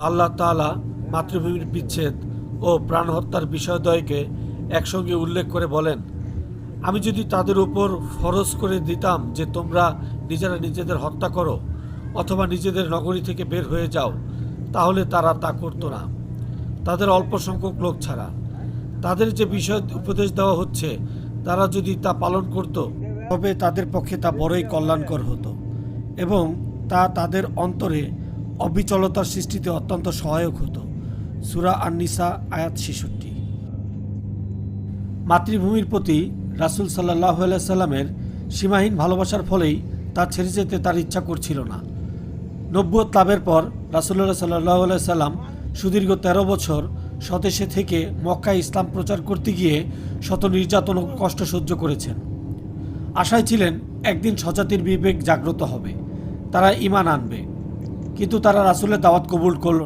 আল্লাহ তাআলা মাতৃভূমির বিচ্ছেদ ও প্রাণহত্যার বিষয়দ্বয়কে একসঙ্গে উল্লেখ করে বলেন, আমি যদি তাদের উপর ফরজ করে দিতাম যে তোমরা নিজেরা নিজেদের হত্যা করো অথবা নিজেদের নগরী থেকে বের হয়ে যাও, তাহলে তারা তা করতো না। তাদের অল্প সংখ্যক লোক ছাড়া। তাদের যে বিষয় উপদেশ দেওয়া হচ্ছে, তারা যদি তা পালন করত, তবে তাদের পক্ষে তা বড়ই কল্যাণকর হতো এবং তা তাদের অন্তরে অবিচলতার সৃষ্টিতে অত্যন্ত সহায়ক হতো। সুরা আননিসা, আয়াত ছেষট্টি। মাতৃভূমির প্রতি রাসুল সাল্লাহ সাল্লামের সীমাহীন ভালোবাসার ফলেই তা ছেড়ে যেতে তার ইচ্ছা করছিল না। নব্বত লাভের পর রাসুল্লাহ সাল্লাহ সাল্লাম সুদীর্ঘ ১৩ বছর স্বদেশে থেকে মক্কায় ইসলাম প্রচার করতে গিয়ে শত নির্যাতন ও কষ্ট সহ্য করেছেন। আশায় ছিলেন একদিন স্বজাতির বিবেক জাগ্রত হবে। তারা ইমান আনবে। কিন্তু তারা রাসুলের দাওয়াত কবুল করল